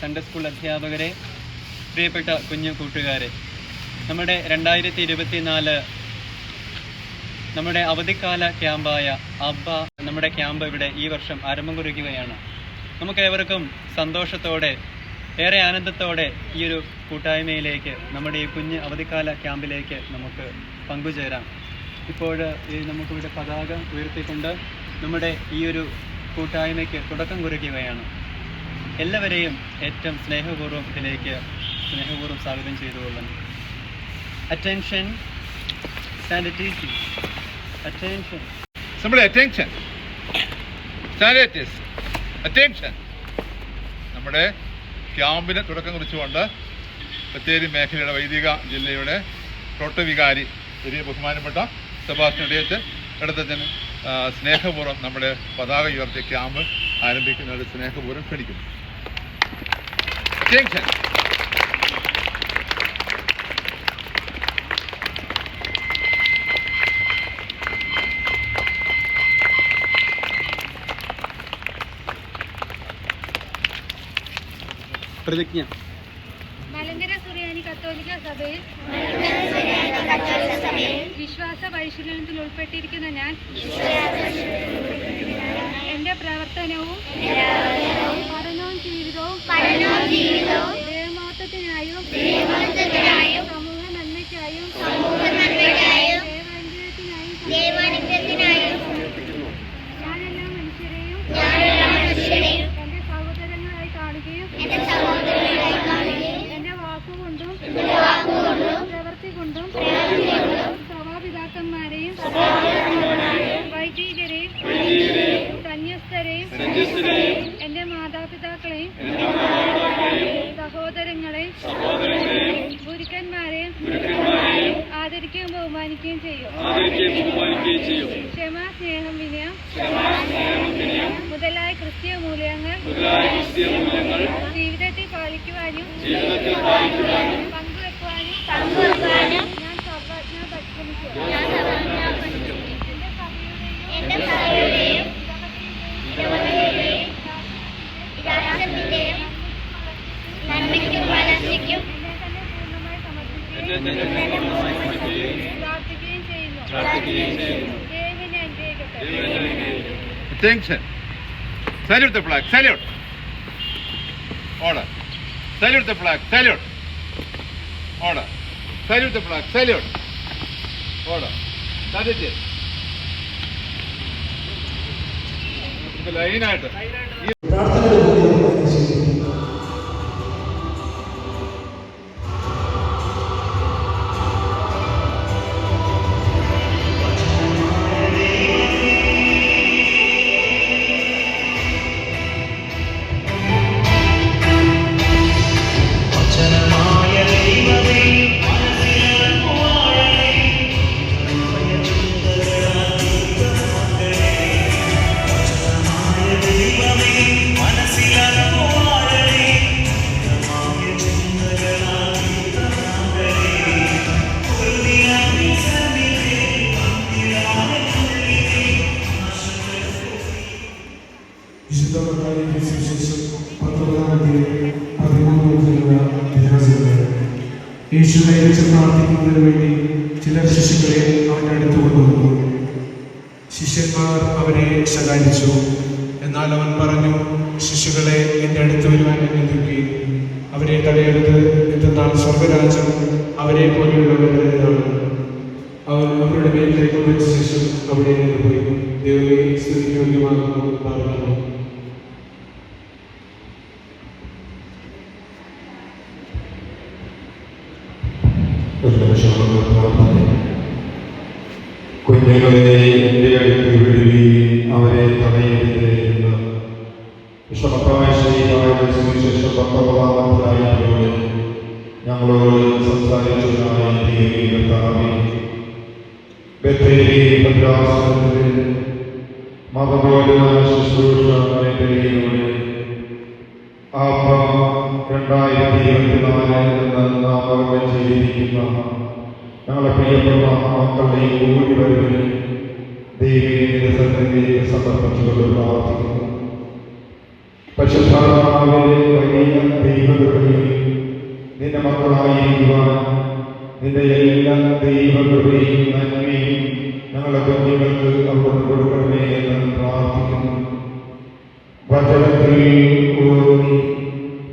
Sunday school അധ്യാപകരെ പ്രിയപ്പെട്ട കുഞ്ഞു കൂട്ടുകാരെ നമ്മുടെ രണ്ടായിരത്തി ഇരുപത്തി നാല് നമ്മുടെ അവധിക്കാല ക്യാമ്പായ അബ്ബ നമ്മുടെ ക്യാമ്പ് ഇവിടെ ഈ വർഷം ആരംഭം കുറിക്കുകയാണ് നമുക്ക് ഏവർക്കും സന്തോഷത്തോടെ ഏറെ ആനന്ദത്തോടെ ഈ ഒരു കൂട്ടായ്മയിലേക്ക് നമ്മുടെ ഈ കുഞ്ഞ് അവധിക്കാല ക്യാമ്പിലേക്ക് നമുക്ക് പങ്കുചേരാം. ഇപ്പോൾ നമുക്കിവിടെ പതാക ഉയർത്തിക്കൊണ്ട് നമ്മുടെ ഈ ഒരു കൂട്ടായ്മയ്ക്ക് തുടക്കം കുറിക്കുകയാണ്. എല്ലാവരെയും ഏറ്റവും സ്നേഹപൂർവം ഇതിലേക്ക് സ്നേഹപൂർവം സ്വാഗതം ചെയ്തുകൊള്ളുന്നു. Attention attention Somebody attention. Attention നമ്മുടെ ക്യാമ്പിന് തുടക്കം കുറിച്ചുകൊണ്ട് ബത്തേരി മേഖലയുടെ വൈദിക ജില്ലയുടെ തോട്ടവികാരി വലിയ ബഹുമാനപ്പെട്ട സെബാസ്റ്റ്യൻ ഇടയത്ത് ഇടത്തച്ഛന് സ്നേഹപൂർവം നമ്മുടെ പതാക ഉയർത്തിയ ക്യാമ്പ് ആരംഭിക്കുന്നത് സ്നേഹപൂർവം ക്ഷണിക്കുന്നു. Attention. പ്രതിജ്ഞ മലങ്കര സുറിയാനി കത്തോലിക്ക സഭയിൽ വിശ്വാസ പരിശീലനത്തിൽ ഉൾപ്പെട്ടിരിക്കുന്ന ഞാൻ എന്റെ പ്രവർത്തനവും ദേവമഹത്വത്തിനായും സമൂഹ നന്മയ്ക്കായും ദൈവാനുഗ്രഹത്തിനായും ഞാനെല്ലാ മനുഷ്യരെയും എന്റെ സഹോദരങ്ങളായി കാണുകയും എന്റെ വാക്കുകൊണ്ടും പ്രവൃത്തി കൊണ്ടും സഭാപിതാക്കന്മാരെയും വൈദികരെയും സന്യസ്തരെയും ആദരിക്കുകയും ബഹുമാനിക്കുകയും ചെയ്യും Salute the flag. Salute. Order. Salute the flag. Salute. Order. Salute the flag. Salute. Order. Salute it. ലൈനായിട്ട് യേശു കൈവച്ച് പ്രാർത്ഥിക്കുന്നതിന് വേണ്ടി ചിലർ ശിശുക്കളെ അവന്റെ അടുത്ത് കൊണ്ടുവന്നു. ശിഷ്യന്മാർ അവരെ ശകാരിച്ചു. എന്നാൽ അവൻ പറഞ്ഞു ശിശുക്കളെ എന്റെ അടുത്ത് വരുവാൻ അനുവദിക്കുകയും അവരെ തടയരുത്. എന്തെന്നാൽ സ്വർഗരാജ്യം അവരെ പോലെയുള്ളവരുടേതാണ് അവൻ അവരുടെ മേൽ വെച്ച ശേഷം അവിടെ നിന്ന് പോയി. ദൈവമേ സ്തുതിക്ക് യോഗ്യമാകുന്നു പറഞ്ഞു ഒരു നിമിഷം ഒന്ന് പ്രാർത്ഥന കുഞ്ഞുങ്ങളെ എന്റെ അടുത്ത് വിടുകയും അവരെ തടയരുത് എന്ന്. സുവിശേഷം പത്തൊമ്പതാമത്തിലായതിലൂടെ ഞങ്ങളോട് സംസാരിച്ചതായ ദൈവീകർത്താവേ ബത്തേരി ഭദ്രാസനത്തിൽ മതബോധന ശുശ്രൂഷ മേഖലയിലൂടെ ആപ്പ രണ്ടായിരത്തി ഇരുപത്തിനാല് എന്ന് നാമകരണം ചെയ്തിരിക്കുന്ന ഞങ്ങളെ പ്രിയപ്പെട്ട മക്കളുടെ കൂടി വരവിന് ദൈവീയ സന്നിധിയിലേക്ക് സമർപ്പിച്ചുകൊണ്ട് പ്രാർത്ഥിക്കുന്നു. പരിശുദ്ധാത്മാവിന്റെ വലിയ ദൈവകൃപയിൽ നിന്റെ മക്കളായിരിക്കുവാൻ നിന്റെ എല്ലാ ദൈവകൃപയും നന്മയും ഞങ്ങളുടെ കുഞ്ഞുങ്ങൾക്ക് അവിടുന്ന് കൊടുക്കണമേ എന്ന് പ്രാർത്ഥിക്കുന്നു. വചനത്തിൽ ഊന്നി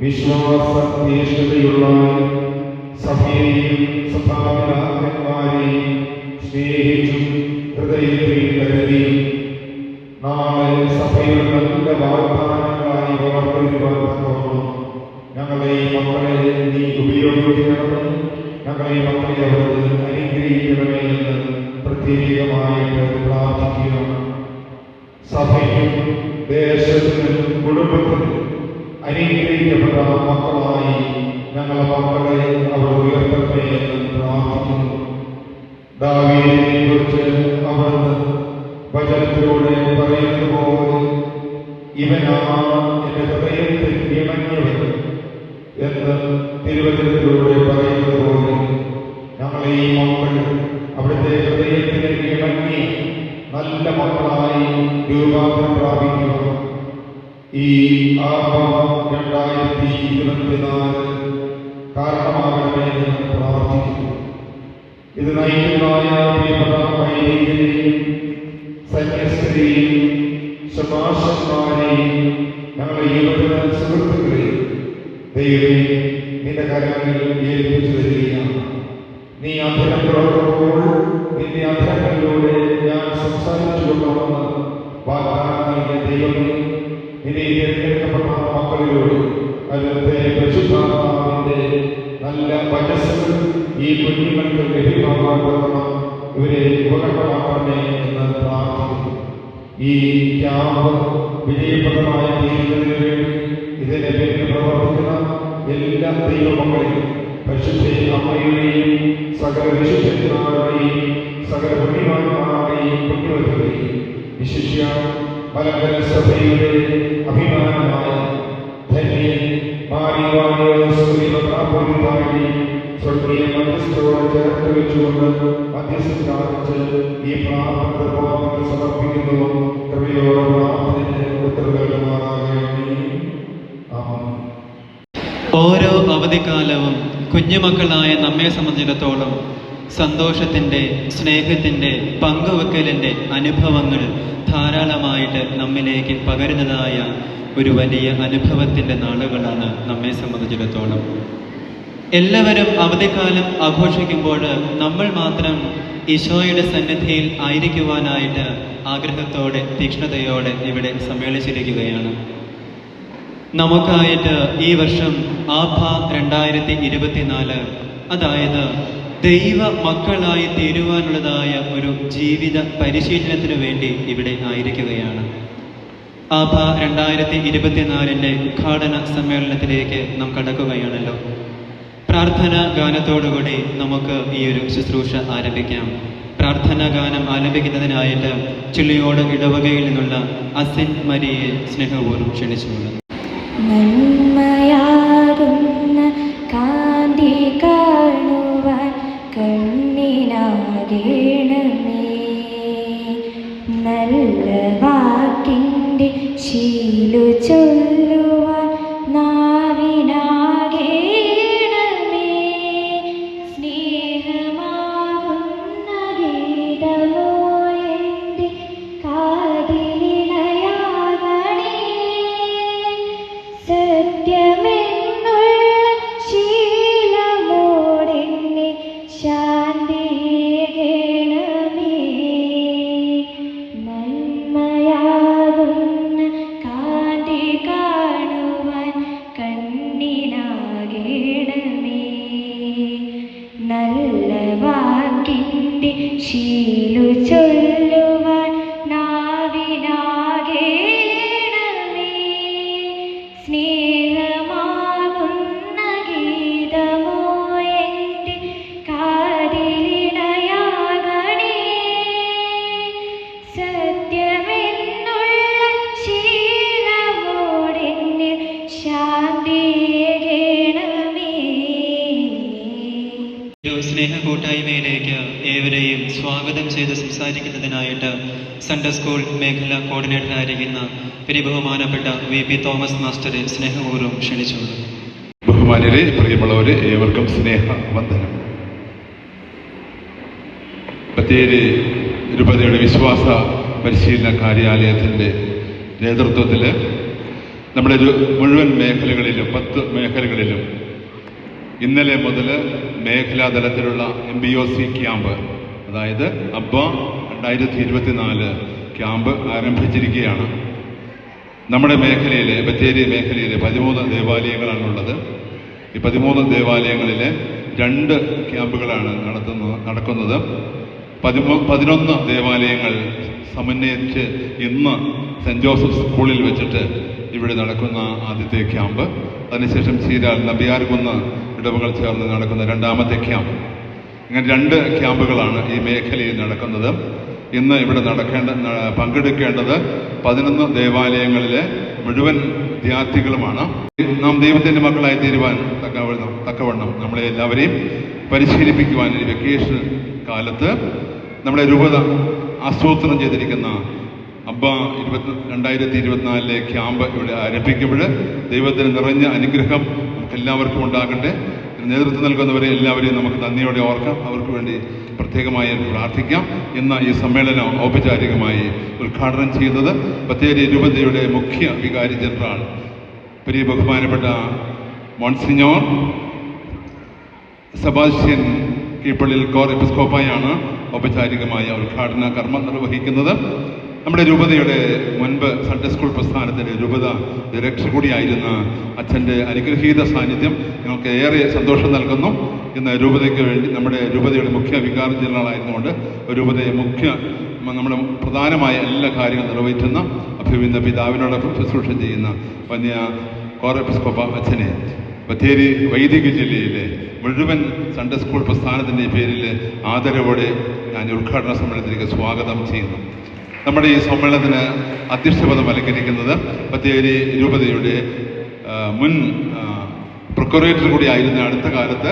വിശ്വാസതീഷ്ണതയുള്ള സഭയെയും സഭാപിതാക്കന്മാരെയും സ്നേഹിച്ചും ഹൃദയത്തിൽ കരുതി നാളെ സഭയുടെ നല്ല വാഗ്ദാനങ്ങളായി വളർത്തുവാൻ തോന്നുന്നു ഞങ്ങളെ മക്കളെ നീ ഉപയോഗിക്കണമെന്ന് ഞങ്ങളെ മക്കളെ അവിടുന്ന് അനുഗ്രഹിക്കണമേ എന്ന് പ്രത്യേകമായിട്ട് പ്രാർത്ഥിക്കുകയാണ് സഭയ്ക്കും ദേശത്തിനും കുടുംബത്തിനും അനുഗ്രഹിക്കപ്പെട്ട മക്കളായി ഞങ്ങളെ മക്കളെ അവർ ഉയർത്തട്ടെ എന്ന് ദാവീദിനെ കുറിച്ച് അവിടുന്ന് വചനത്തിലൂടെ പറയുന്നത് പോലെ ഇവനാണ് എന്റെ ഹൃദയത്തിൽ ഇമഞ്ഞവൻ എന്ന് തിരുവചനത്തിലൂടെ പറയുന്നത് പോലെ ഞങ്ങളെ ഈ മക്കൾ അവിടുത്തെ ഹൃദയത്തിന് ഇണങ്ങി നല്ല മക്കളായി രൂപാന്തരം പ്രാപിക്കുക ഈ ആഹ്വാനം രണ്ടായിരത്തി ഇരുപത്തിനാല് കാരണമാകണമെന്ന് പ്രാർത്ഥിക്കുന്നു. ഇത് നയിക്കുന്നതായ പ്രിയപ്പെട്ട വൈദികരെയും സന്യസ്തരെയും ശമാശന്മാരെയും ഞങ്ങളുടെ യുവജന സുഹൃത്തുക്കളെയും ദൈവമേ നിന്റെ കരങ്ങളിൽ ഏൽപ്പിച്ചു തരികയാണ്. നീ അധരം തുറക്കുമ്പോൾ നിന്റെ അധരങ്ങളിലൂടെ ഞാൻ സംസാരിച്ചു കൊണ്ടുവന്ന് വാഗ്ദാനം നൽകിയ ദൈവമേ നിന്നെ തിരഞ്ഞെടുക്കപ്പെട്ട മക്കളിലൂടെ അതിലത്തെ പരിശുദ്ധാത്മാവിന്റെ നല്ല വചസ്സുകൾ ഈ കുഞ്ഞുങ്ങൾക്ക് ലഭ്യമാകാൻ ഇവരെ ഉപകരണമാക്കണമേ എന്ന് പ്രാർത്ഥിക്കുന്നു. ഈ ക്യാമ്പ് വിജയപ്രദമായി തീരുന്നതിന് വേണ്ടി ഇതിനെ പേരിൽ പ്രവർത്തിക്കുന്ന എല്ലാ ദൈവമക്കളെയും പരിശുദ്ധ അമ്മയുടെയും സകല വിശുദ്ധന്മാരുടെയും സകല പുണ്യവാന്മാരുടെയും പുണ്യവരുടെയും വിശിഷ്യ മലങ്കര സഭയുടെ അഭിമാനമായ ധന്യൻ മാറിവാണിയോ സ്ത്രീപത്രാപോലിതായി ഈ സമർപ്പിക്കുന്നു ഓരോ അവധിക്കാലവും കുഞ്ഞുമക്കളായ നമ്മെ സംബന്ധിച്ചിടത്തോളം സന്തോഷത്തിന്റെ സ്നേഹത്തിന്റെ പങ്കുവെക്കലിന്റെ അനുഭവങ്ങൾ ധാരാളമായിട്ട് നമ്മിലേക്ക് പകരുന്നതായ ഒരു വലിയ അനുഭവത്തിന്റെ നാളുകളാണ് നമ്മെ സംബന്ധിച്ചിടത്തോളം. എല്ലാവരും അവധിക്കാലം ആഘോഷിക്കുമ്പോൾ നമ്മൾ മാത്രം ഈശോയുടെ സന്നിധിയിൽ ആയിരിക്കുവാനായിട്ട് ആഗ്രഹത്തോടെ തീക്ഷ്ണതയോടെ ഇവിടെ സമ്മേളിച്ചിരിക്കുകയാണ്. നമുക്കായിട്ട് ഈ വർഷം ആഭ രണ്ടായിരത്തി ഇരുപത്തിനാല് അതായത് ദൈവ മക്കളായി തീരുവാനുള്ളതായ ഒരു ജീവിത പരിശീലനത്തിനു വേണ്ടി ഇവിടെ ആയിരിക്കുകയാണ്. ആഭ രണ്ടായിരത്തി ഇരുപത്തിനാലിന്റെ ഉദ്ഘാടന സമ്മേളനത്തിലേക്ക് നാം കടക്കുകയാണല്ലോ. പ്രാർത്ഥന ഗാനത്തോടുകൂടി നമുക്ക് ഈ ഒരു ശുശ്രൂഷ ആരംഭിക്കാം. പ്രാർത്ഥനാ ഗാനം ആലപിക്കുന്നതിനായിട്ട് ചിള്ളിയോട് ഇടവകയിൽ നിന്നുള്ള അസിൻ മരിയെ സ്നേഹപൂർവം ക്ഷണിച്ചുകൊണ്ട് നന്മയാകുന്ന കാന്തി കാണുവാൻ കണ്ണിനാകേണമേ സൺഡേ സ്കൂൾ മേഖല കോർഡിനേറ്ററായിരിക്കുന്ന ബഹുമാനപ്പെട്ട വി പി തോമസ് മാസ്റ്ററെ സ്നേഹപൂർവം ക്ഷണിച്ചു ബഹുമാനരെ പ്രിയമുള്ളവരെ ഏവർക്കും സ്നേഹ വന്ദനം ബത്തേരി രൂപതയുടെ വിശ്വാസ പരിശീലന കാര്യാലയത്തിന്റെ നേതൃത്വത്തിൽ നമ്മുടെ മുഴുവൻ മേഖലകളിലും പത്ത് മേഖലകളിലും ഇന്നലെ മുതൽ മേഖലാതലത്തിലുള്ള M B O C camp അതായത് അബ്ബ രണ്ടായിരത്തി ഇരുപത്തിനാല് ക്യാമ്പ് ആരംഭിച്ചിരിക്കുകയാണ്. നമ്മുടെ മേഖലയിലെ ബത്തേരി മേഖലയിലെ പതിമൂന്ന് ദേവാലയങ്ങളാണുള്ളത്. ഈ പതിമൂന്ന് ദേവാലയങ്ങളിലെ രണ്ട് ക്യാമ്പുകളാണ് നടത്തുന്ന നടക്കുന്നത്. പതിമൂ പതിനൊന്ന് ദേവാലയങ്ങൾ സമന്വയിച്ച് ഇന്ന് സെന്റ് ജോസഫ് സ്കൂളിൽ വെച്ചിട്ട് ഇവിടെ നടക്കുന്ന ആദ്യത്തെ ക്യാമ്പ്. അതിനുശേഷം ചീരാൽ നബിയാർകുന്ന് ഇടവുകൾ ചേർന്ന് നടക്കുന്ന രണ്ടാമത്തെ ക്യാമ്പ്. ഇങ്ങനെ രണ്ട് ക്യാമ്പുകളാണ് ഈ മേഖലയിൽ നടക്കുന്നത്. ഇന്ന് ഇവിടെ നടക്കേണ്ട പങ്കെടുക്കേണ്ടത് പതിനൊന്ന് ദേവാലയങ്ങളിലെ മുഴുവൻ വിദ്യാർത്ഥികളുമാണ്. നാം ദൈവത്തിന്റെ മക്കളായി തീരുവാൻ തക്കവണ്ണം തക്കവണ്ണം നമ്മളെ എല്ലാവരെയും പരിശീലിപ്പിക്കുവാൻ ഈ വെക്കേഷൻ കാലത്ത് നമ്മുടെ രൂപത ആസൂത്രണം ചെയ്തിരിക്കുന്ന അബ്ബ ഇരുപത്തി രണ്ടായിരത്തി ഇരുപത്തിനാലിലെ ക്യാമ്പ് ഇവിടെ ആരംഭിക്കുമ്പോൾ ദൈവത്തിന് നിറഞ്ഞ അനുഗ്രഹം നമുക്ക് എല്ലാവർക്കും ഉണ്ടാകട്ടെ. നേതൃത്വം നൽകുന്നവരെ എല്ലാവരെയും നമുക്ക് നന്ദിയോടെ ഓർക്കാം. അവർക്ക് വേണ്ടി പ്രത്യേകമായി പ്രാർത്ഥിക്കാം. എന്ന ഈ സമ്മേളനം ഔപചാരികമായി ഉദ്ഘാടനം ചെയ്യുന്നത് ബത്തേരി രൂപതയുടെ മുഖ്യ വികാരി ജനറൽ പ്രിയ ബഹുമാനപ്പെട്ട മോൺസിഞ്ഞോർ സബാസ്റ്റ്യൻ കീപ്പള്ളിൽ കോർ എപ്പിസ്കോപ്പായാണ് ഔപചാരികമായ ഉദ്ഘാടന കർമ്മം നിർവഹിക്കുന്നത്. നമ്മുടെ രൂപതയുടെ മുൻപ് സൺഡേ സ്കൂൾ പ്രസ്ഥാനത്തിന്റെ രൂപത ഡയറക്ടർ കൂടിയായിരുന്ന അച്ഛന്റെ അനുഗ്രഹീത സാന്നിധ്യം ഞങ്ങൾക്ക് ഏറെ സന്തോഷം നൽകുന്നു. ഇന്ന് രൂപതയ്ക്ക് വേണ്ടി നമ്മുടെ രൂപതയുടെ മുഖ്യ വികാര ജനറലായിരുന്നുകൊണ്ട് രൂപതയെ മുഖ്യ നമ്മുടെ പ്രധാനമായ എല്ലാ കാര്യങ്ങളും നിർവഹിക്കുന്ന അഭിവിന്ദ പിതാവിനോടൊപ്പം ശുശ്രൂഷ ചെയ്യുന്ന വന്യ കോർ എപ്പിസ്കോപ്പ അച്ഛനെ ബത്തേരി വൈദിക ജില്ലയിലെ മുഴുവൻ സൺഡേ സ്കൂൾ പ്രസ്ഥാനത്തിന്റെ പേരിൽ ആദരവോടെ ഞാൻ ഉദ്ഘാടന സമ്മേളനത്തിലേക്ക് സ്വാഗതം ചെയ്യുന്നു. നമ്മുടെ ഈ സമ്മേളനത്തിന് അധ്യക്ഷപദം അലങ്കരിക്കുന്നത് ബത്തേരി രൂപതയുടെ മുൻ പ്രൊക്കുറേറ്റർ കൂടി ആയിരുന്ന അടുത്ത കാലത്ത്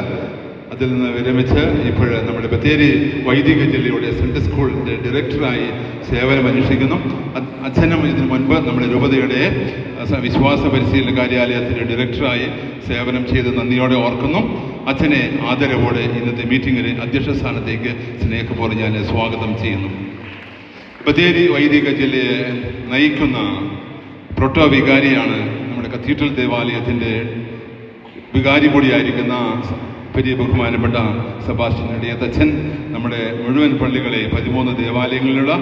അതിൽ നിന്ന് വിരമിച്ച് ഇപ്പോൾ നമ്മുടെ ബത്തേരി വൈദിക ജില്ലയുടെ സെൻട്രൽ സ്കൂളിന്റെ ഡയറക്ടറായി സേവനം അനുഷ്ഠിക്കുന്നു. അ- അച്ഛനും ഇതിനു മുൻപ് നമ്മുടെ രൂപതയുടെ വിശ്വാസ പരിശീലന കാര്യാലയത്തിന്റെ ഡയറക്ടറായി സേവനം ചെയ്ത് നന്ദിയോടെ ഓർക്കുന്നു. അച്ഛനെ ആദരവോടെ ഇന്നത്തെ മീറ്റിങ്ങിന് അധ്യക്ഷ സ്ഥാനത്തേക്ക് സ്നേഹപൂർവം ഞാൻ സ്വാഗതം ചെയ്യുന്നു. ബത്തേരി വൈദിക ജില്ലയെ നയിക്കുന്ന പ്രൊട്ടോ വികാരിയാണ് നമ്മുടെ കത്തീഡ്രൽ ദേവാലയത്തിന്റെ വികാരി കൂടിയായിരിക്കുന്ന പരി ബഹുമാനപ്പെട്ട സെബാസ്റ്റ്യൻ അടിയത്തച്ഛൻ നമ്മുടെ മുഴുവൻ പള്ളികളെ പതിമൂന്ന് ദേവാലയങ്ങളിലുള്ള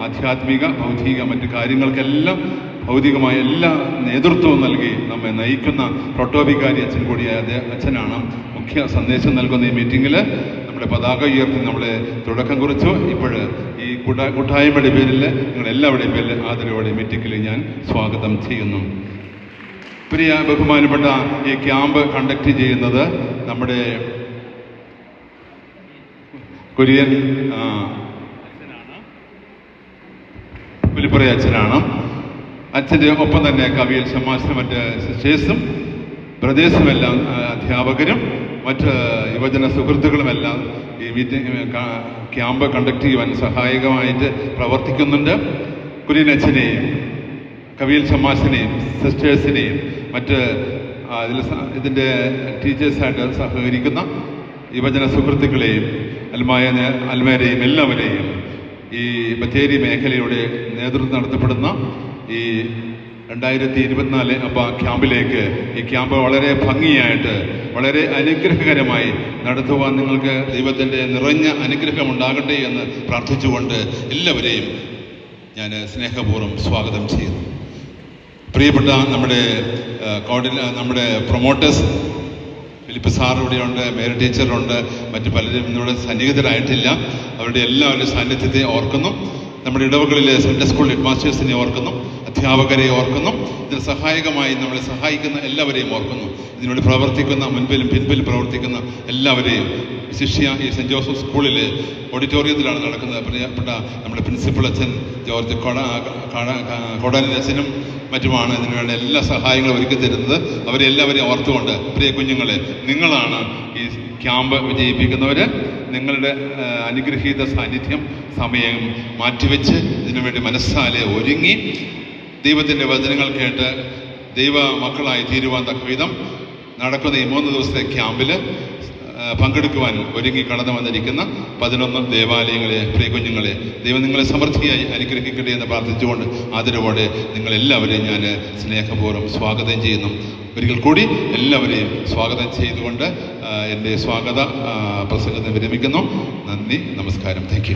ആധ്യാത്മിക ഭൗതിക മറ്റു കാര്യങ്ങൾക്കെല്ലാം ഭൗതികമായ എല്ലാ നേതൃത്വവും നൽകി നമ്മെ നയിക്കുന്ന പ്രോട്ടോവികാരി അച്ഛൻ കൂടിയായ അച്ഛനാണ്. മുഖ്യ സന്ദേശം നൽകുന്ന ഈ മീറ്റിങ്ങിൽ നമ്മുടെ പതാക ഉയർത്തി നമ്മളെ തുടക്കം കുറിച്ചു. ഇപ്പോൾ ഈ കൂട്ട കൂട്ടായ്മയുടെ പേരിൽ നിങ്ങളെല്ലാവരുടെയും പേരിൽ ആദരവോടെ മീറ്റിങ്ങിൽ ഞാൻ സ്വാഗതം ചെയ്യുന്നു. പ്രിയ ബഹുമാനപ്പെട്ട ഈ ക്യാമ്പ് കണ്ടക്ട് ചെയ്യുന്നത് നമ്മുടെ കുര്യൻ പുലിപ്പുറ അച്ഛനാണ്. അച്ഛന്റെ ഒപ്പം തന്നെ കവിയൽ സമാശനം മറ്റ് സിസ്റ്റേഴ്സും ബ്രദേഴ്സുമെല്ലാം അധ്യാപകരും മറ്റ് യുവജന സുഹൃത്തുക്കളുമെല്ലാം ഈ മീറ്റിംഗ് ക്യാമ്പ് കണ്ടക്ട് ചെയ്യുവാൻ സഹായകമായിട്ട് പ്രവർത്തിക്കുന്നുണ്ട്. കുര്യനച്ഛനെയും കവിയൽ സമാസിനെയും സിസ്റ്റേഴ്സിനെയും മറ്റ് ഇതിൽ ഇതിന്റെ ടീച്ചേഴ്സായിട്ട് സഹകരിക്കുന്ന യുവജന സുഹൃത്തുക്കളെയും അൽമായ അൽമേരെയും എല്ലാവരെയും ഈ ബത്തേരി മേഖലയുടെ നേതൃത്വം നടത്തപ്പെടുന്ന ഈ രണ്ടായിരത്തി ഇരുപത്തിനാല് അപ്പ ക്യാമ്പിലേക്ക് ഈ ക്യാമ്പ് വളരെ ഭംഗിയായിട്ട് വളരെ അനുഗ്രഹകരമായി നടത്തുവാൻ നിങ്ങൾക്ക് ദൈവത്തിന്റെ നിറഞ്ഞ അനുഗ്രഹം ഉണ്ടാകട്ടെ എന്ന് പ്രാർത്ഥിച്ചുകൊണ്ട് എല്ലാവരെയും ഞാൻ സ്നേഹപൂർവം സ്വാഗതം ചെയ്യുന്നു. പ്രിയപ്പെട്ട നമ്മുടെ കോർഡിന നമ്മുടെ പ്രൊമോട്ടേഴ്സ് ഫിലിപ്പ് സാർ ഇവിടെയുണ്ട് മേരി ടീച്ചറുണ്ട് മറ്റു പലരും ഇവിടെ സന്നിഹിതരായിട്ടില്ല. അവരുടെ എല്ലാവരുടെ സാന്നിധ്യത്തെ ഓർക്കുന്നു. നമ്മുടെ ഇടവകളിലെ സെന്റർ സ്കൂൾ ഹെഡ് മാസ്റ്റേഴ്സിനെ ഓർക്കുന്നു. അധ്യാപകരെ ഓർക്കുന്നു. ഇതിന് സഹായകമായി നമ്മളെ സഹായിക്കുന്ന എല്ലാവരെയും ഓർക്കുന്നു. ഇതിനുവേണ്ടി പ്രവർത്തിക്കുന്ന മുൻപിലും പിൻപിലും പ്രവർത്തിക്കുന്ന എല്ലാവരെയും. ശിഷ്യ ഈ സെന്റ് ജോസഫ് സ്കൂളിൽ ഓഡിറ്റോറിയത്തിലാണ് നടക്കുന്നത്. പ്രിയപ്പെട്ട നമ്മുടെ പ്രിൻസിപ്പൽ അച്ഛൻ ജോർജ് കൊട കൊടാനി അച്ഛനും മറ്റുമാണ് ഇതിനുവേണ്ട എല്ലാ സഹായങ്ങളും ഒരുക്കി തരുന്നത്. അവരെ എല്ലാവരെയും ഓർത്തുകൊണ്ട് പ്രിയ കുഞ്ഞുങ്ങളെ നിങ്ങളാണ് ഈ ക്യാമ്പ് വിജയിപ്പിക്കുന്നവർ നിങ്ങളുടെ അനുഗ്രഹീത സാന്നിധ്യം സമയം മാറ്റിവെച്ച് ഇതിനുവേണ്ടി മനസ്സാലെ ഒരുങ്ങി ദൈവത്തിന്റെ വചനങ്ങൾ കേട്ട് ദൈവ മക്കളായി തീരുവാൻ തക്ക വിധം നടക്കുന്ന ഈ മൂന്ന് ദിവസത്തെ ക്യാമ്പിൽ പങ്കെടുക്കുവാൻ ഒരുങ്ങി കടന്നു വന്നിരിക്കുന്ന പതിനൊന്ന് ദേവാലയങ്ങളെ പ്രിയ കുഞ്ഞുങ്ങളെ ദൈവം നിങ്ങളെ സമൃദ്ധിയായി അനുഗ്രഹിക്കട്ടെ എന്ന് പ്രാർത്ഥിച്ചുകൊണ്ട് ആദരവോടെ നിങ്ങളെല്ലാവരെയും ഞാൻ സ്നേഹപൂർവം സ്വാഗതം ചെയ്യുന്നു. ഒരിക്കൽ കൂടി എല്ലാവരെയും സ്വാഗതം ചെയ്തുകൊണ്ട് എന്റെ സ്വാഗത പ്രസംഗത്തെ വിരമിക്കുന്നു. നന്ദി നമസ്കാരം. താങ്ക്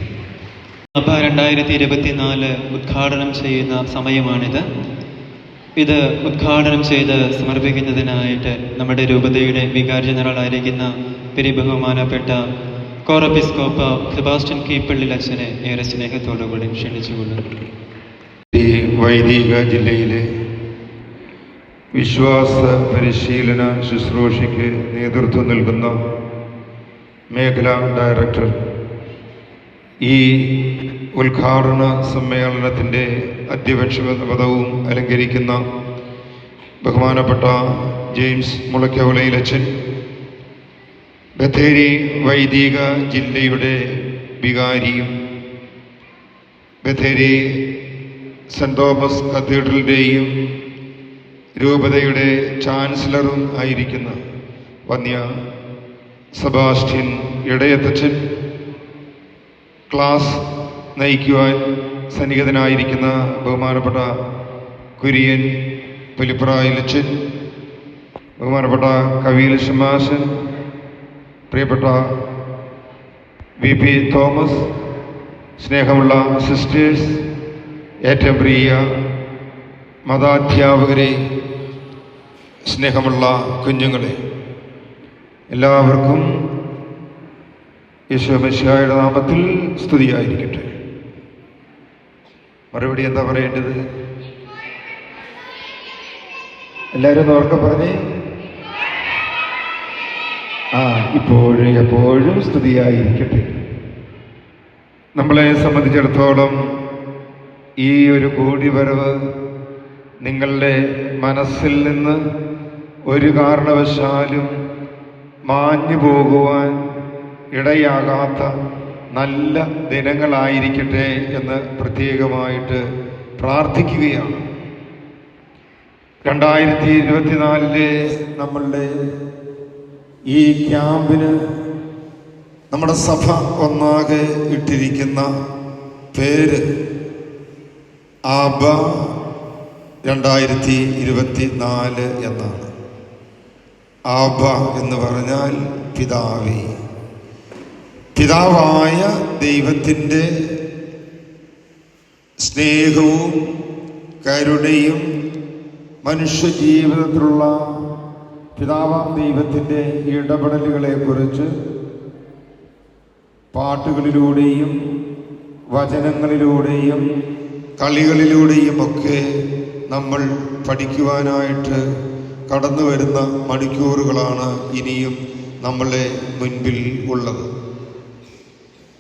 സഭ രണ്ടായിരത്തി ഇരുപത്തിനാല് ഉദ്ഘാടനം ചെയ്യുന്ന സമയമാണിത്. ഇത് ഉദ്ഘാടനം ചെയ്ത് സമർപ്പിക്കുന്നതിനായിട്ട് നമ്മുടെ രൂപതയുടെ വികാരി ജനറലായിരിക്കുന്ന പെരിബഹുമാനപ്പെട്ട കോറബിസ്കോപ്പ സെബാസ്റ്റ്യൻ കീപ്പള്ളിൽ അച്ഛനെ ഏറെ സ്നേഹത്തോടുകൂടി ക്ഷണിച്ചുകൊള്ളുന്നു ഈ വൈദിക ജില്ലയിലെ വിശ്വാസ പരിശീലന ശുശ്രൂഷയ്ക്ക് നേതൃത്വം നൽകുന്ന മേഖലാ ഡയറക്ടർ ഈ ഉദ്ഘാടന സമ്മേളനത്തിന്റെ അധ്യക്ഷ പദവും അലങ്കരിക്കുന്ന ബഹുമാനപ്പെട്ട ജെയിംസ് മുളയ്ക്കവളയിലച്ചൻ ബത്തേരി വൈദിക ജില്ലയുടെ വികാരിയും ബത്തേരി സെന്റ് തോമസ് കത്തീഡ്രലിന്റെയും രൂപതയുടെ ചാൻസലറും ആയിരിക്കുന്ന വന്യ സെബാസ്റ്റ്യൻ ഇടയത്തച്ഛൻ ക്ലാസ് നയിക്കുവാൻ സന്നിഹിതനായിരിക്കുന്ന ബഹുമാനപ്പെട്ട കുര്യൻ പുലിപ്രായിലച്ചൻ ബഹുമാനപ്പെട്ട കവി ഷമാശൻ പ്രിയപ്പെട്ട വി പി തോമസ് സ്നേഹമുള്ള സിസ്റ്റേഴ്സ് ഏറ്റവും പ്രിയ മതാധ്യാപകരെ സ്നേഹമുള്ള കുഞ്ഞുങ്ങളെ എല്ലാവർക്കും യേശോമിശിഹായുടെ നാമത്തിൽ സ്തുതിയായിരിക്കട്ടെ. മറുപടി എന്താ പറയേണ്ടത്? എല്ലാവരും ഒന്ന് ഉറക്കെ പറഞ്ഞേ. ആ ഇപ്പോഴും എപ്പോഴും സ്തുതിയായിരിക്കട്ടെ. നമ്മളെ സംബന്ധിച്ചിടത്തോളം ഈ ഒരു കൂടിവരവ് നിങ്ങളുടെ മനസ്സിൽ നിന്ന് ഒരു കാരണവശാലും മാഞ്ഞു പോകുവാൻ ഇടയാകാത്ത നല്ല ദിനങ്ങളായിരിക്കട്ടെ എന്ന് പ്രത്യേകമായിട്ട് പ്രാർത്ഥിക്കുകയാണ്. രണ്ടായിരത്തി ഇരുപത്തിനാലിലെ നമ്മളുടെ ഈ ക്യാമ്പിന് നമ്മുടെ സഭ ഒന്നാകെ ഇട്ടിരിക്കുന്ന പേര് ആബ രണ്ടായിരത്തി ഇരുപത്തി നാല് എന്നാണ്. ആബ എന്ന് പറഞ്ഞാൽ പിതാവേ. പിതാവായ ദൈവത്തിന്റെ സ്നേഹവും കരുണയും മനുഷ്യജീവിതത്തിലുള്ള പിതാവാം ദൈവത്തിന്റെ ഇടപെടലുകളെക്കുറിച്ച് പാട്ടുകളിലൂടെയും വചനങ്ങളിലൂടെയും കളികളിലൂടെയും ഒക്കെ നമ്മൾ പഠിക്കുവാനായിട്ട് കടന്നു വരുന്ന മണിക്കൂറുകളാണ് ഇനിയും നമ്മളെ മുൻപിൽ ഉള്ളത്.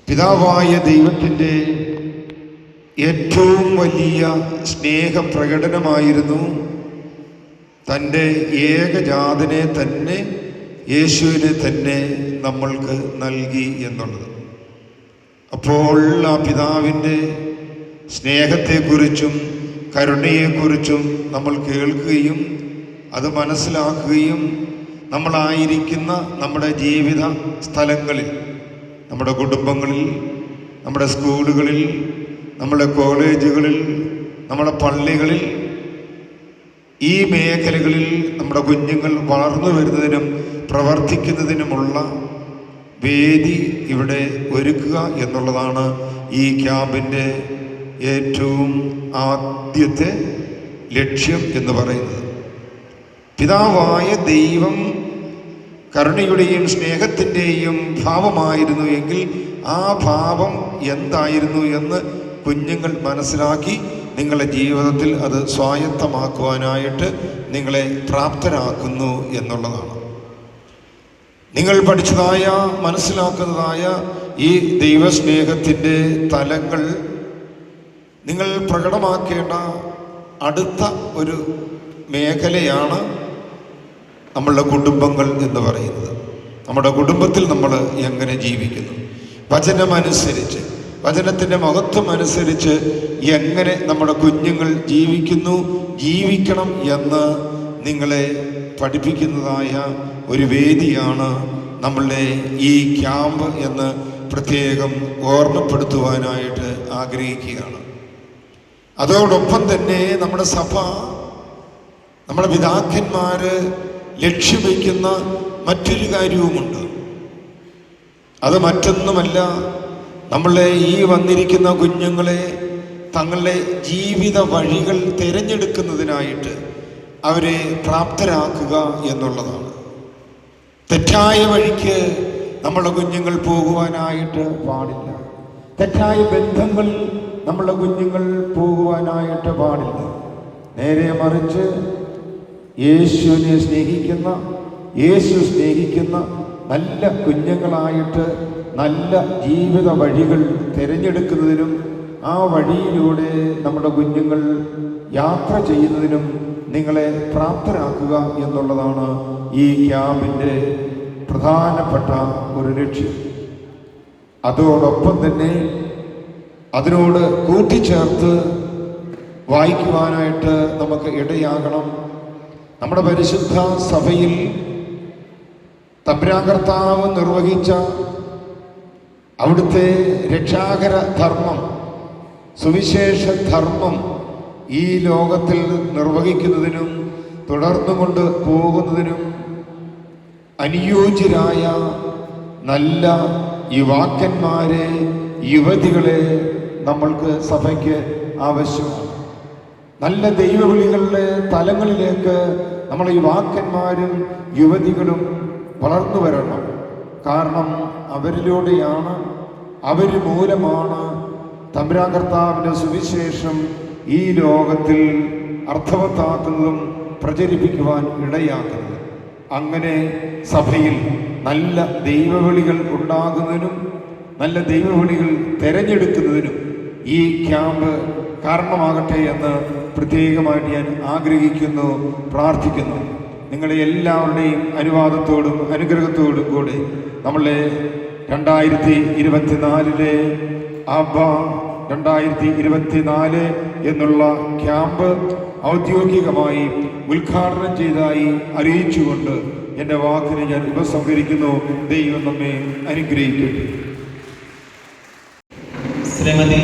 പിതാവായ ദൈവത്തിന്റെ ഏറ്റവും വലിയ സ്നേഹപ്രകടനമായിരുന്നു തന്റെ ഏകജാതനെ തന്നെ യേശുവിനെ തന്നെ നമ്മൾക്ക് നൽകി എന്നുള്ളത്. അപ്പോൾ ആ പിതാവിന്റെ സ്നേഹത്തെക്കുറിച്ചും കരുണയെക്കുറിച്ചും നമ്മൾ കേൾക്കുകയും അത് മനസ്സിലാക്കുകയും നമ്മളായിരിക്കുന്ന നമ്മുടെ ജീവിത സ്ഥലങ്ങളിൽ നമ്മുടെ കുടുംബങ്ങളിൽ നമ്മുടെ സ്കൂളുകളിൽ നമ്മുടെ കോളേജുകളിൽ നമ്മുടെ പള്ളികളിൽ ഈ മേഖലകളിൽ നമ്മുടെ കുഞ്ഞുങ്ങൾ വളർന്നു വരുന്നതിനും പ്രവർത്തിക്കുന്നതിനുമുള്ള വേദി ഇവിടെ ഒരുക്കുക എന്നുള്ളതാണ് ഈ ക്യാമ്പിന്റെ ഏറ്റവും ആദ്യത്തെ ലക്ഷ്യം എന്ന് പറയുന്നത്. പിതാവായ ദൈവം കരുണയുടെയും സ്നേഹത്തിന്റെയും ഭാവമായിരുന്നു എങ്കിൽ ആ ഭാവം എന്തായിരുന്നു എന്ന് കുഞ്ഞുങ്ങൾ മനസ്സിലാക്കി നിങ്ങളുടെ ജീവിതത്തിൽ അത് സ്വായത്തമാക്കുവാനായിട്ട് നിങ്ങളെ പ്രാപ്തരാക്കുന്നു എന്നുള്ളതാണ്. നിങ്ങൾ പഠിച്ചതായ മനസ്സിലാക്കുന്നതായ ഈ ദൈവസ്നേഹത്തിന്റെ തലങ്ങൾ നിങ്ങൾ പ്രകടമാക്കേണ്ട അടുത്ത ഒരു മേഖലയാണ് നമ്മളുടെ കുടുംബങ്ങൾ എന്ന് പറയുന്നത്. നമ്മുടെ കുടുംബത്തിൽ നമ്മൾ എങ്ങനെ ജീവിക്കുന്നു? വചനമനുസരിച്ച് വചനത്തിന്റെ മഹത്വം അനുസരിച്ച് എങ്ങനെ നമ്മുടെ കുഞ്ഞുങ്ങൾ ജീവിക്കുന്നു ജീവിക്കണം എന്ന് നിങ്ങളെ പഠിപ്പിക്കുന്നതായ ഒരു വേദിയാണ് നമ്മളുടെ ഈ ക്യാമ്പ് എന്ന് പ്രത്യേകം ഓർമ്മപ്പെടുത്തുവാനായിട്ട് ആഗ്രഹിക്കുകയാണ്. അതോടൊപ്പം തന്നെ നമ്മുടെ സഭ നമ്മുടെ പിതാക്കന്മാര് ലക്ഷ്യം വയ്ക്കുന്ന മറ്റൊരു കാര്യവുമുണ്ട്. അത് മറ്റൊന്നുമല്ല നമ്മളെ ഈ വന്നിരിക്കുന്ന കുഞ്ഞുങ്ങളെ തങ്ങളുടെ ജീവിത വഴികൾ തിരഞ്ഞെടുക്കുന്നതിനായിട്ട് അവരെ പ്രാപ്തരാക്കുക എന്നുള്ളതാണ്. തെറ്റായ വഴിക്ക് നമ്മുടെ കുഞ്ഞുങ്ങൾ പോകുവാനായിട്ട് പാടില്ല. തെറ്റായ ബന്ധങ്ങൾ നമ്മുടെ കുഞ്ഞുങ്ങൾ പോകുവാനായിട്ട് പാടില്ല. നേരെ മറിച്ച് യേശുവിനെ സ്നേഹിക്കുന്ന യേശു സ്നേഹിക്കുന്ന നല്ല കുഞ്ഞുങ്ങളായിട്ട് നല്ല ജീവിത വഴികൾ തിരഞ്ഞെടുക്കുന്നതിനും ആ വഴിയിലൂടെ നമ്മുടെ കുഞ്ഞുങ്ങൾ യാത്ര ചെയ്യുന്നതിനും നിങ്ങളെ പ്രാപ്തരാക്കുക എന്നുള്ളതാണ് ഈ ക്യാമ്പിന്റെ പ്രധാനപ്പെട്ട ഒരു ലക്ഷ്യം. അതോടൊപ്പം തന്നെ അതിനോട് കൂട്ടിച്ചേർത്ത് വായിക്കുവാനായിട്ട് നമുക്ക് ഇടയാകണം. നമ്മുടെ പരിശുദ്ധ സഭയിൽ തബ്രാകർത്താവ് നിർവഹിച്ച അവിടുത്തെ രക്ഷാകര ധർമ്മം സുവിശേഷ ധർമ്മം ഈ ലോകത്തിൽ നിർവഹിക്കുന്നതിനും തുടർന്നു കൊണ്ട് പോകുന്നതിനും അനുയോജ്യരായ നല്ല യുവാക്കന്മാരെ യുവതികളെ നമ്മൾക്ക് സഭയ്ക്ക് ആവശ്യമാണ്. നല്ല ദൈവവിളികളുടെ തലങ്ങളിലേക്ക് നമ്മളെ യുവാക്കന്മാരും യുവതികളും വളർന്നു വരണം. കാരണം അവരിലൂടെയാണ് അവർ മൂലമാണ് തമ്പുരാൻ കർത്താവിന്റെ സുവിശേഷം ഈ ലോകത്തിൽ അർത്ഥവത്താക്കുന്നതും പ്രചരിപ്പിക്കുവാൻ ഇടയാക്കുന്നത് അങ്ങനെ സഭയിൽ നല്ല ദൈവവിളികൾ ഉണ്ടാകുന്നതിനും നല്ല ദൈവവിളികൾ തിരഞ്ഞെടുക്കുന്നതിനും ഈ ക്യാമ്പ് കാരണമാകട്ടെ എന്ന് പ്രത്യേകമായിട്ട് ഞാൻ ആഗ്രഹിക്കുന്നു പ്രാർത്ഥിക്കുന്നു. നിങ്ങളെ എല്ലാവരുടെയും അനുവാദത്തോടും അനുഗ്രഹത്തോടും കൂടി നമ്മളെ രണ്ടായിരത്തി ഇരുപത്തിനാലിലെ അബ രണ്ടായിരത്തി ഇരുപത്തിനാല് എന്നുള്ള ക്യാമ്പ് ഔദ്യോഗികമായി ഉദ്ഘാടനം ചെയ്തതായി അറിയിച്ചുകൊണ്ട് എന്റെ വാക്കിനെ ഞാൻ ഉപസംഹരിക്കുന്നു. ദൈവം നമ്മെ അനുഗ്രഹിക്കട്ടെ. ശ്രീമതി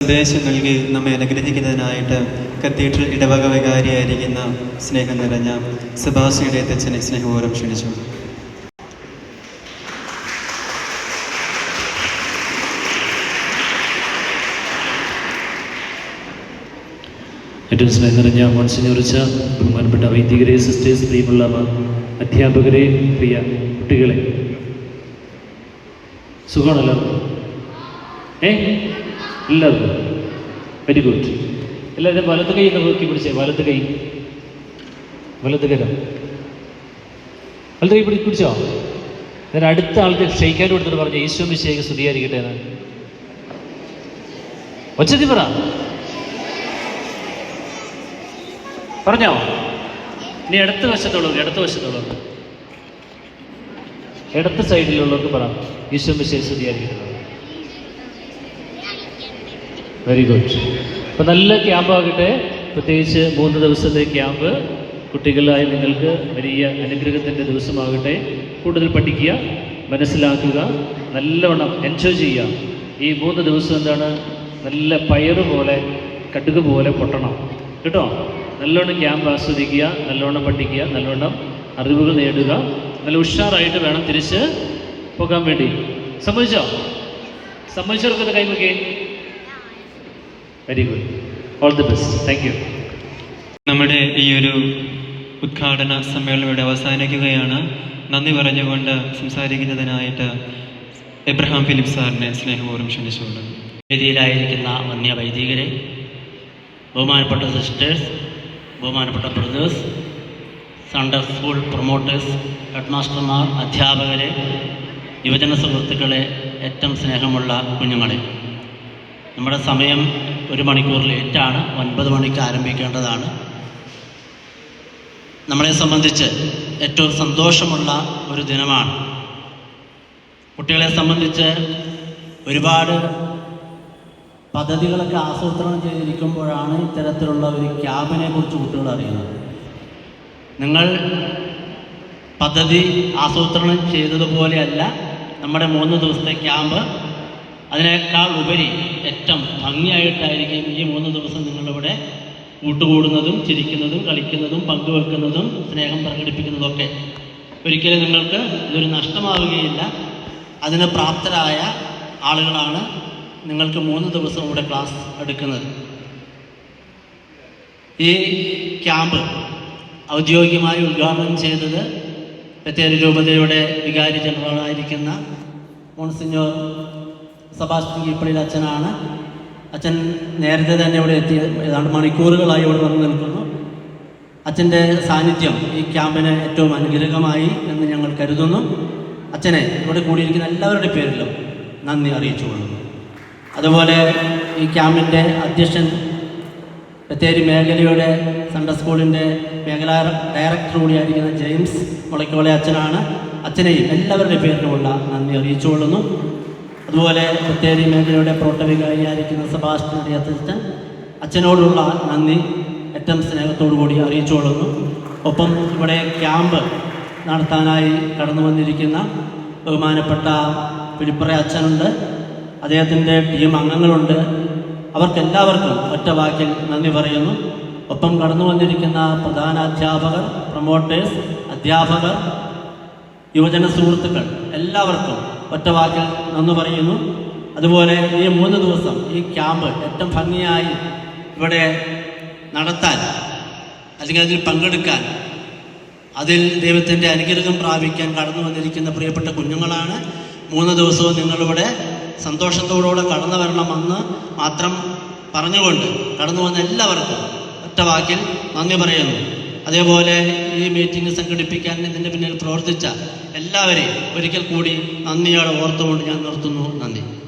സന്ദേശം നൽകി നമ്മെ അനുഗ്രഹിക്കുന്നതിനായിട്ട് കത്തീഡ്രൽ ഇടവക വികാരിയായിരിക്കുന്ന സ്നേഹം നിറഞ്ഞ സുഭാഷിയുടെ അച്ഛനെ സ്നേഹപൂർവം ക്ഷണിച്ചു. ഏറ്റവും സ്നേഹം നിറഞ്ഞ മോൺസിഞ്ഞുറിച്ച ബഹുമാനപ്പെട്ട വൈദികരെ സിസ്റ്റേഴ്സ് പ്രിയമുള്ള അധ്യാപകരെ പ്രിയ കുട്ടികളെ. സുഖമാണല്ലോ? ഏ? എല്ലാവർക്കും വെരി ഗുഡ് എല്ലാവരും വലത്ത് കൈ ഒന്ന് നോക്കി പിടിച്ചേ വലത്ത് കൈ. വലത്ത് കരം വലത്ത് കൈ പിടി പിടിച്ചോ? ഞാൻ അടുത്ത ആൾക്ക് ക്ഷയിക്കാൻ കൊടുത്തിട്ട് പറഞ്ഞു ഈശോ മിശേക്ക് സ്തുതിയായിരിക്കട്ടെ എന്ന്. ഒച്ചതി പറ. പറഞ്ഞോ? ഇനി ഇടത്ത് വശത്തുള്ളവർ ഇടത്ത് വശത്തുള്ളവർ ഇടത്ത് സൈഡിലുള്ളവർക്ക് പറ ഈശോ മിശേക്ക് സ്തുതിയായിരിക്കട്ടെ വെരി ഗുഡ് അപ്പോൾ നല്ല ക്യാമ്പ് ആകട്ടെ. പ്രത്യേകിച്ച് മൂന്ന് ദിവസത്തെ ക്യാമ്പ് കുട്ടികളായ നിങ്ങൾക്ക് വലിയ അനുഗ്രഹത്തിന്റെ ദിവസമാകട്ടെ. കൂടുതൽ പഠിക്കുക മനസ്സിലാക്കുക നല്ലവണ്ണം എൻജോയ് ചെയ്യുക. ഈ മൂന്ന് ദിവസം എന്താണ്? നല്ല പയറ് പോലെ കടുക് പോലെ പൊട്ടണം. കേട്ടോ? നല്ലോണം ക്യാമ്പ് ആസ്വദിക്കുക നല്ലോണം പഠിക്കുക നല്ലോണം അറിവുകൾ നേടുക. നല്ല ഉഷാറായിട്ട് വേണം തിരിച്ച് പോകാൻ വേണ്ടി. സമ്മതിച്ചോ? സമ്മതിച്ചവർക്ക് കൈമുക്കേ very good all the best thank you നമ്മുടെ ഈ ഒരു ഉദ്ഘാടന സമ്മേളനം ഇവിടെ അവസാനിക്കുകയാണ്. നന്ദി പറഞ്ഞുകൊണ്ട് സംസാരിക്കുന്നതിനായിട്ട് എബ്രഹാം ഫിലിപ്പ് സാറിനെ സ്നേഹപൂർവം ക്ഷണിച്ചുകൊണ്ട്. വേദിയിലായിരിക്കുന്ന വന്യ വൈദികരെ ബഹുമാനപ്പെട്ട സിസ്റ്റേഴ്സ് ബഹുമാനപ്പെട്ട brothers Sunday school promoters head മാസ്റ്റർമാർ അധ്യാപകരെ യുവജന സുഹൃത്തുക്കളെ ഏറ്റവും സ്നേഹമുള്ള കുഞ്ഞുങ്ങളെ. നമ്മുടെ സമയം ഒരു മണിക്കൂർ ലേറ്റാണ്. ഒൻപത് മണിക്ക് ആരംഭിക്കേണ്ടതാണ്. നമ്മളെ സംബന്ധിച്ച് ഏറ്റവും സന്തോഷമുള്ള ഒരു ദിനമാണ്. കുട്ടികളെ സംബന്ധിച്ച് ഒരുപാട് പദ്ധതികളൊക്കെ ആസൂത്രണം ചെയ്തിരിക്കുമ്പോഴാണ് ഇത്തരത്തിലുള്ള ഒരു ക്യാമ്പിനെ കുറിച്ച് കുട്ടികൾ അറിയുന്നത്. നിങ്ങൾ പദ്ധതി ആസൂത്രണം ചെയ്തതുപോലെയല്ല നമ്മുടെ മൂന്ന് ദിവസത്തെ ക്യാമ്പ് അതിനേക്കാൾ ഉപരി ഏറ്റവും ഭംഗിയായിട്ടായിരിക്കും ഈ മൂന്ന് ദിവസം നിങ്ങളിവിടെ കൂട്ടുകൂടുന്നതും ചിരിക്കുന്നതും കളിക്കുന്നതും പങ്കുവെക്കുന്നതും സ്നേഹം പ്രകടിപ്പിക്കുന്നതൊക്കെ. ഒരിക്കലും നിങ്ങൾക്ക് ഇതൊരു നഷ്ടമാവുകയില്ല. അതിന് പ്രാപ്തരായ ആളുകളാണ് നിങ്ങൾക്ക് മൂന്ന് ദിവസം ഇവിടെ ക്ലാസ് എടുക്കുന്നത്. ഈ ക്യാമ്പ് ഔദ്യോഗികമായി ഉദ്ഘാടനം ചെയ്തത് ബത്തേരി രൂപതയുടെ വികാരി ജനറലായിരിക്കുന്ന മോൺസിഞ്ഞോർ സബാസ്റ്റ്യൻ കീപ്പളിൽ അച്ഛനാണ്. അച്ഛൻ നേരത്തെ തന്നെ ഇവിടെ എത്തി ഏതാണ്ട് മണിക്കൂറുകളായി ഇവിടെ വന്ന് നിൽക്കുന്നു. അച്ഛന്റെ സാന്നിധ്യം ഈ ക്യാമ്പിന് ഏറ്റവും അനുഗ്രഹമായി എന്ന് ഞങ്ങൾ കരുതുന്നു. അച്ഛനെ ഇവിടെ കൂടിയിരിക്കുന്ന എല്ലാവരുടെ പേരിലും നന്ദി അറിയിച്ചു കൊള്ളുന്നു. അതുപോലെ ഈ ക്യാമ്പിന്റെ അധ്യക്ഷൻ ബത്തേരി മേഖലയുടെ സൺഡേ സ്കൂളിന്റെ മേഖല ഡയറക്ടർ കൂടിയായിരിക്കുന്ന ജെയിംസ് മുളയ്ക്കോളെ അച്ഛനാണ്. അച്ഛനെയും എല്ലാവരുടെ പേരിലുമുള്ള നന്ദി അറിയിച്ചുകൊള്ളുന്നു അതുപോലെ ബത്തേരി മേഖലയുടെ പ്രോട്ടവികാരിയായിരിക്കുന്ന സെബാസ്റ്റ്യൻ അറിയാത്തച്ഛൻ അച്ഛനോടുള്ള നന്ദി ഏറ്റവും സ്നേഹത്തോടു കൂടി അറിയിച്ചുകൊള്ളുന്നു. ഒപ്പം ഇവിടെ ക്യാമ്പ് നടത്താനായി കടന്നു വന്നിരിക്കുന്ന ബഹുമാനപ്പെട്ട പിടിപ്പറ അച്ഛനുണ്ട്. അദ്ദേഹത്തിന്റെ ടീം അംഗങ്ങളുണ്ട്. അവർക്കെല്ലാവർക്കും ഒറ്റ വാക്കിൽ നന്ദി പറയുന്നു. ഒപ്പം കടന്നു വന്നിരിക്കുന്ന പ്രധാന അധ്യാപകർ പ്രൊമോട്ടേഴ്സ് അധ്യാപകർ യുവജന സുഹൃത്തുക്കൾ എല്ലാവർക്കും ഒറ്റ വാക്കിൽ നന്ദി പറയുന്നു. അതുപോലെ ഈ മൂന്ന് ദിവസം ഈ ക്യാമ്പ് ഏറ്റവും ഭംഗിയായി ഇവിടെ നടത്താൻ അല്ലെങ്കിൽ അതിൽ പങ്കെടുക്കാൻ അതിൽ ദൈവത്തിന്റെ അനുഗ്രഹം പ്രാപിക്കാൻ കടന്നു വന്നിരിക്കുന്ന പ്രിയപ്പെട്ട കുഞ്ഞുങ്ങളാണ്. മൂന്ന് ദിവസവും നിങ്ങളിവിടെ സന്തോഷത്തോടുകൂടെ കടന്നു വരണമെന്ന് മാത്രം പറഞ്ഞുകൊണ്ട് കടന്നു വന്ന എല്ലാവർക്കും ഒറ്റ വാക്കിൽ നന്ദി പറയുന്നു. അതേപോലെ ഈ മീറ്റിംഗ് സംഘടിപ്പിക്കാൻ ഇതിന്റെ പിന്നിൽ പ്രവർത്തിച്ച എല്ലാവരെയും ഒരിക്കൽ കൂടി നന്ദിയോടെ ഓർത്തുകൊണ്ട് ഞാൻ നിർത്തുന്നു. നന്ദി.